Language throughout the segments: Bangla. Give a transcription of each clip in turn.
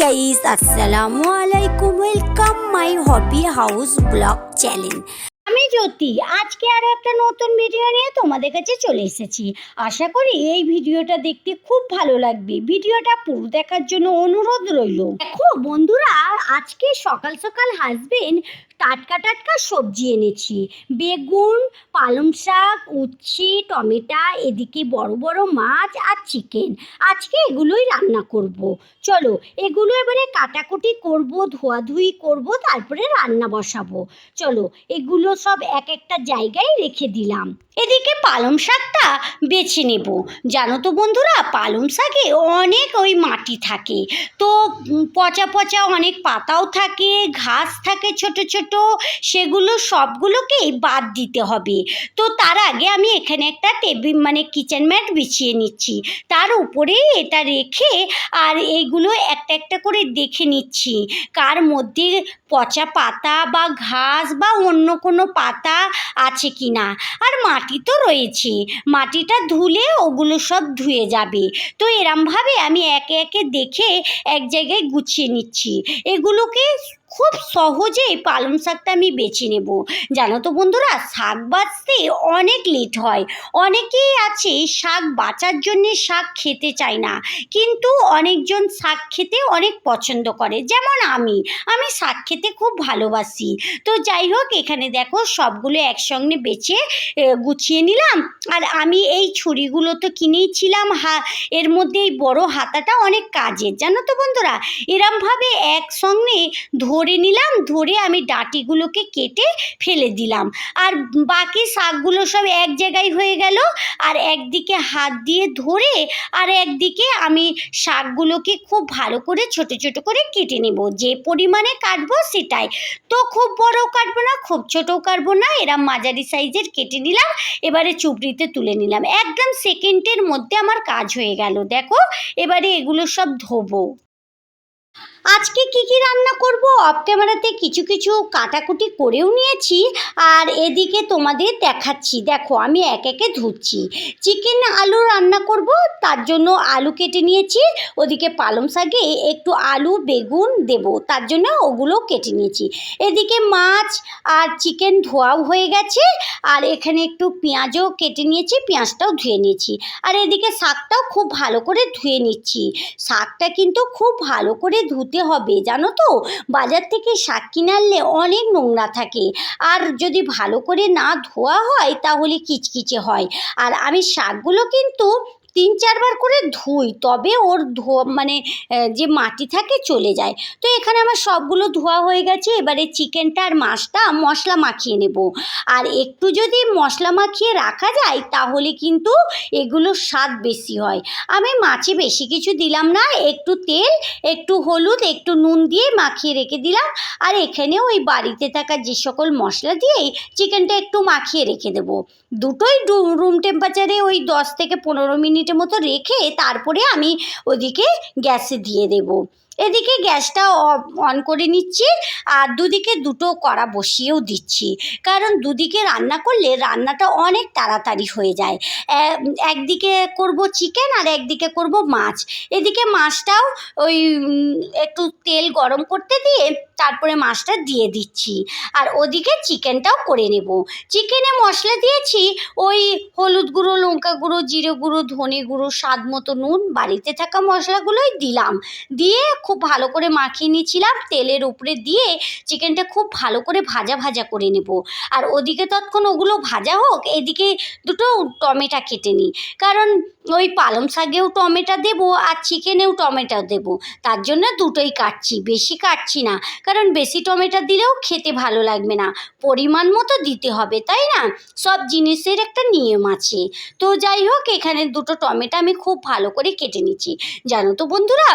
গাইস আসসালামু আলাইকুম welcome my hobby house blog channel আমি জ্যোতি, আজকে আরও একটা নতুন ভিডিও নিয়ে তোমাদের কাছে চলে এসেছি। আশা করি এই ভিডিওটা দেখতে খুব ভালো লাগবে। ভিডিওটা পুরো দেখার জন্য অনুরোধ রইল। দেখো বন্ধুরা, আজকে সকাল সকাল হাজবেন্ড টাটকা টাটকা সবজি এনেছি। বেগুন, পালং শাক, উচ্ছে, টমেটো, এদিকে বড় বড় মাছ আর চিকেন। আজকে এগুলোই রান্না করব। চলো, এগুলো এবারে কাটাকুটি করব, ধোয়াধুয়ি করব, তারপরে রান্না বসাবো। চলো, এগুলো সব এক একটা জায়গায় রেখে দিলাম। এদিকে পালং শাকটা বেছে নেব। জানো তো বন্ধুরা, পালং শাকে অনেক ওই মাটি থাকে। তো পচা পচা অনেক পাতাও থাকে, ঘাস থাকে ছোট ছোট। সেগুলো সবগুলোকেই বাদ দিতে হবে। তো তার আগে আমি এখানে একটা টেবিল মানে কিচেন ম্যাট বিছিয়ে নিচ্ছি। তার উপরে এটা রেখে আর এইগুলো একটা একটা করে দেখে নিচ্ছি। কার মধ্যে পচা পাতা বা ঘাস বা অন্য কোনো পাতা আছে কি না আর মাটি তো রয়েছে। মাটিটা ধুলে ওগুলো সব ধুয়ে যাবে। তো এরমভাবে আমি একে একে দেখে এক জায়গায় গুছিয়ে নিচ্ছি। এগুলোকে খুব সহজেই পালং শাকটা আমি বেছে নেব। জানো তো বন্ধুরা, শাক বাছতে অনেক লেট হয়। অনেকেই আছে শাক বাঁচার জন্যে শাক খেতে চায় না। কিন্তু অনেকজন শাক খেতে অনেক পছন্দ করে। যেমন আমি। আমি শাক খেতে খুব ভালোবাসি। তো যাই হোক, এখানে দেখো সবগুলো একসঙ্গে বেছে গুছিয়ে নিলাম। আর আমি এই ছুরিগুলো তো কিনেইছিলাম হা, এর মধ্যে এই বড় হাতাটা অনেক কাজের। জানো তো বন্ধুরা, এরমভাবে একসঙ্গে ধরে নিলাম, ধরে আমি ডাঁটিগুলোকে কেটে ফেলে দিলাম। আর বাকি শাকগুলো সব এক জায়গায় হয়ে গেল, আর একদিকে হাত দিয়ে ধরে আর একদিকে আমি শাকগুলোকে খুব ভালো করে ছোট ছোট করে কেটে নেব। যে পরিমাণে কাটবো সেটাই। তো খুব বড়ও কাটবো না, খুব ছোটও কাটবো না এরম মাঝারি সাইজের কেটে নিলাম, এবারে চুবড়িতে তুলে নিলাম। একদম সেকেন্ডের মধ্যে আমার কাজ হয়ে গেল, দেখো। এবারে এগুলো সব ধোবো। আজকে কি কি রান্না করব? অফ ক্যামেরাতে কিছু কিছু কাটাকুটি করেও নিয়েছি, আর এদিকে তোমাদের দেখাচ্ছি। দেখো, আমি এক একে ধুচ্ছি। চিকেন আলু রান্না করব, তার জন্য আলু কেটে নিয়েছি। ওদিকে পালং শাকে একটু আলু, বেগুন দেব, তার জন্য ওগুলো কেটে নিয়েছি। এদিকে মাছ আর চিকেন ধোয়াও হয়ে গেছে, আর এখানে একটু পেঁয়াজও কেটে নিয়েছি, পেঁয়াজটাও ধুয়ে নিয়েছি। আর এদিকে শাকটাও খুব ভালো করে ধুয়ে নিচ্ছি। শাকটা কিন্তু খুব ভালো করে ধুতে হবে, জানো তো? বাজার থেকে শাক কিনে আনলে অনেক নোংরা থাকে। আর যদি ভালো করে না ধোয়া হয়, তাহলে কিচকিচে হয়। আর আমি শাকগুলো কিন্তু তিন চারবার করে ধুই, তবে ওর ধো মানে যে মাটি থাকে চলে যায়। তো এখানে আমার সবগুলো ধোয়া হয়ে গেছে, এবারে চিকেনটা আর মাছটা মশলা মাখিয়ে নেব। আর একটু যদি মশলা মাখিয়ে রাখা যায়, তাহলে কিন্তু এগুলোর স্বাদ বেশি হয়। আমি মাছে বেশি কিছু দিলাম না, একটু তেল, একটু হলুদ, একটু নুন দিয়ে মাখিয়ে রেখে দিলাম। আর এখানে ওই বাড়িতে থাকা যে সকল মশলা দিয়েই চিকেনটা একটু মাখিয়ে রেখে দেবো। দুটোই রুম টেম্পারেচারে ওই দশ থেকে পনেরো মিনিটের মতো রেখে তারপরে আমি ওদিকে গ্যাসে দিয়ে দেবো। এদিকে গ্যাসটা অন করে নিচ্ছি আর দুদিকে দুটো কড়া বসিয়েও দিচ্ছি। কারণ দুদিকে রান্না করলে রান্নাটা অনেক তাড়াতাড়ি হয়ে যায়। একদিকে করব চিকেন আর একদিকে করব মাছ। এদিকে মাছটাও ওই একটু তেল গরম করতে দিয়ে তারপরে মাছটা দিয়ে দিচ্ছি। আর ওদিকে চিকেনটাও করে নেব। চিকেনে মশলা দিয়েছি ওই হলুদ গুঁড়ো, লঙ্কা গুঁড়ো, জিরে গুঁড়ো, ধনে গুঁড়ো, স্বাদ মতো নুন, বাড়িতে থাকা মশলাগুলোই দিলাম। দিয়ে খুব ভালো করে মাখিয়ে নিয়েছিলাম, তেলের উপরে দিয়ে চিকেনটা খুব ভালো করে ভাজা ভাজা করে নেব। আর ওদিকে তৎক্ষণ ওগুলো ভাজা হোক, এদিকে দুটো টমেটো কেটে নিই। কারণ ওই পালং শাকেও টমেটো দেবো আর চিকেনেও টমেটো দেবো। তার জন্য দুটোই কাটছি, বেশি কাটছি না। কারণ বেশি টমেটো দিলেও খেতে ভালো লাগবে না। পরিমাণ মতো দিতে হবে, তাই না? সব জিনিসের একটা নিয়ম আছে। তো যাই হোক, এখানে দুটো টমেটো আমি খুব ভালো করে কেটে নিচ্ছি। জানো তো বন্ধুরা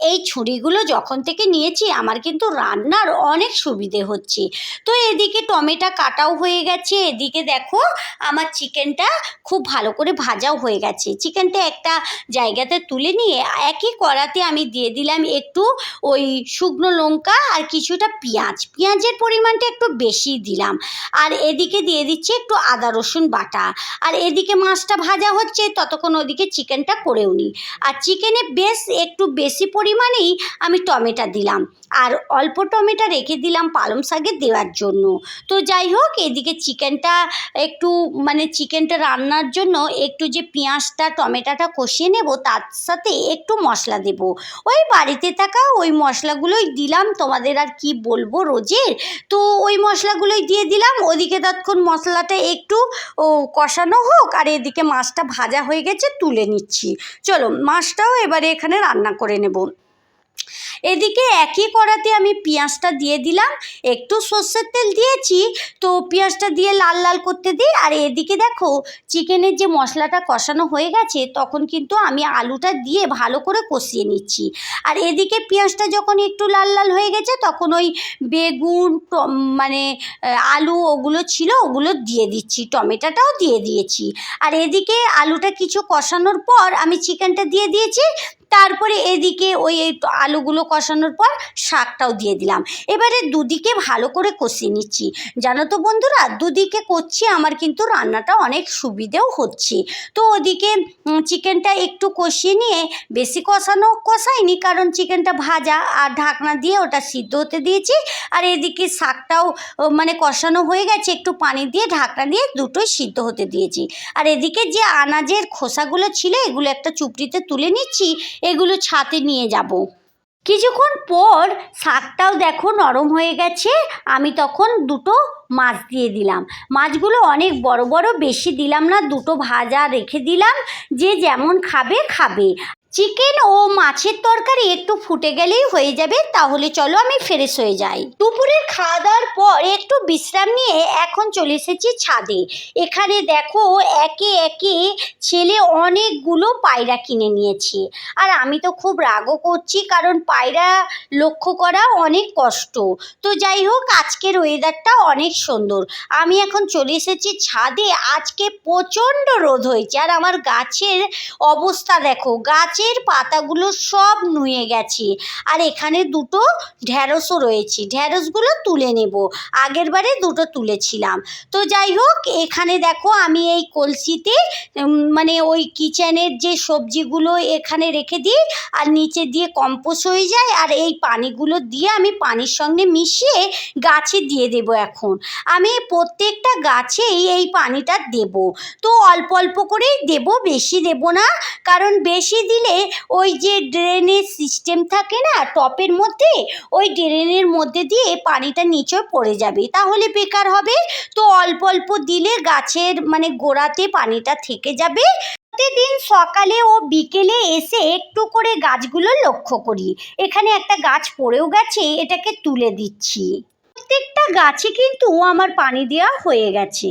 এই ছুরিগুলো যখন থেকে নিয়েছি, আমার কিন্তু রান্নার অনেক সুবিধে হচ্ছে। তো এদিকে টমেটো কাটাও হয়ে গেছে, এদিকে দেখো আমার চিকেনটা খুব ভালো করে ভাজাও হয়ে গেছে। চিকেনটা একটা জায়গাতে তুলে নিয়ে একই কড়াতে আমি দিয়ে দিলাম একটু ওই শুকনো লঙ্কা আর কিছুটা পেঁয়াজ। পেঁয়াজের পরিমাণটা একটু বেশি দিলাম। আর এদিকে দিয়ে দিচ্ছি একটু আদা, রসুন বাটা। আর এদিকে মাছটা ভাজা হচ্ছে, ততক্ষণ ওদিকে চিকেনটা করেও নিই। আর চিকেনে বেশ একটু বেশি পরি পরিমাণেই আমি টমেটো দিলাম। আর অল্প টমেটো রেখে দিলাম পালং শাকে দেওয়ার জন্য। তো যাই হোক, এদিকে চিকেনটা একটু মানে চিকেনটা রান্নার জন্য একটু যে পেঁয়াজটা, টমেটোটা কষিয়ে নেব, তার সাথে একটু মশলা দেব। ওই বাড়িতে থাকা ওই মশলাগুলোই দিলাম। তোমাদের আর কি বলব রোজের? তো ওই মশলাগুলোই দিয়ে দিলাম। ওদিকে তৎক্ষণ মশলাটা একটু, ও, কষানো হোক, আর এদিকে মাছটা ভাজা হয়ে গেছে, তুলে নিচ্ছি। চলো, মাছটাও এবারে এখানে রান্না করে নেব। এদিকে একই কড়াতে আমি পেঁয়াজটা দিয়ে দিলাম, একটু সর্ষের তেল দিয়েছি, তো পেঁয়াজটা দিয়ে লাল লাল করতে দিই, আর এদিকে দেখো চিকেনের যে মশলাটা কষানো হয়ে গেছে, তখন কিন্তু আমি আলুটা দিয়ে ভালো করে কষিয়ে নিচ্ছি। আর এদিকে পেঁয়াজটা যখন একটু লাল লাল হয়ে গেছে, তখন ওই বেগুন মানে আলু ওগুলো ছিল, ওগুলো দিয়ে দিচ্ছি, টমেটোটাও দিয়ে দিয়েছি। আর এদিকে আলুটা কিছু কষানোর পর আমি চিকেনটা দিয়ে দিয়েছি তারপরে এদিকে ওই আলুগুলো কষানোর পর শাকটাও দিয়ে দিলাম। এবারে দুদিকে ভালো করে কষিয়ে নিচ্ছি। জানো তো বন্ধুরা, দুদিকে করছি, আমার কিন্তু রান্নাটা অনেক সুবিধেও হচ্ছে। তো ওদিকে চিকেনটা একটু কষিয়ে নিয়ে, বেশি কষানো কষাইনি, কারণ চিকেনটা ভাজা আর ঢাকনা দিয়ে ওটা সিদ্ধ হতে দিয়েছি। আর এদিকে শাকটাও মানে কষানো হয়ে গেছে, একটু পানি দিয়ে ঢাকনা দিয়ে দুটোই সিদ্ধ হতে দিয়েছি। আর এদিকে যে আনাজের খোসাগুলো ছিল, এগুলো একটা চুপড়িতে তুলে নিচ্ছি এগুলো ছাতে নিয়ে যাব। কিছুক্ষণ পর শাকটাও দেখো নরম হয়ে গেছে, আমি তখন দুটো মাছ দিয়ে দিলাম। মাছগুলো অনেক বড় বড়, বেশি দিলাম না, দুটো ভাজা রেখে দিলাম, যে যেমন খাবে খাবে। চিকেন ও মাছের তরকারি একটু ফুটে গেলেই হয়ে যাবে, তাহলে চলো আমি ফ্রেশ হয়ে যাই। দুপুরের খাওয়া দাওয়ার পর একটু বিশ্রাম নিয়ে এখন চলে এসেছি ছাদে। এখানে দেখো একে একে ছেলে অনেকগুলো পায়রা কিনে নিয়েছে। আর আমি তো খুব রাগও করছি, কারণ পায়রা লক্ষ্য করা অনেক কষ্ট। তো যাই হোক, আজকের ওয়েদারটা অনেক সুন্দর। আমি এখন চলে এসেছি ছাদে, আজকে প্রচণ্ড রোদ হয়েছে। আর আমার গাছের অবস্থা দেখো গাছের পাতাগুলো সব নুয়ে গেছে। আর এখানে দুটো ঢ্যাঁড়সও রয়েছে। ঢ্যাঁড়সগুলো তুলে নেব। আগের বারে দুটো তুলেছিলাম। তো যাই হোক, এখানে দেখো আমি এই কলসিতে মানে ওই কিচেনের যে সবজিগুলো এখানে রেখে দিই, আর নিচে দিয়ে কম্পোস্ট হয়ে যায়, আর এই পানিগুলো দিয়ে আমি পানির সঙ্গে মিশিয়ে গাছে দিয়ে দেব এখন। আমি প্রত্যেকটা গাছেই এই পানিটা দেব। তো অল্প অল্প করেই দেব, বেশি দেব না। কারণ বেশি দিলে ওই যে ড্রেনের সিস্টেম থাকে না, টপের মধ্যে, ওই ড্রেনের মধ্যে দিয়ে পানিটা নিচে পড়ে যাবে। তাহলে বেকার হবে, তো অল্প অল্প দিলে গাছের মানে গোড়াতে পানিটা থেকে যাবে। প্রতিদিন সকালে ও বিকেলে এসে একটু করে গাছগুলো লক্ষ্য করি। এখানে একটা গাছ পড়েও গেছে, এটাকে তুলে দিচ্ছি। প্রত্যেকটা গাছে কিন্তু আমার পানি দেওয়া হয়ে গেছে।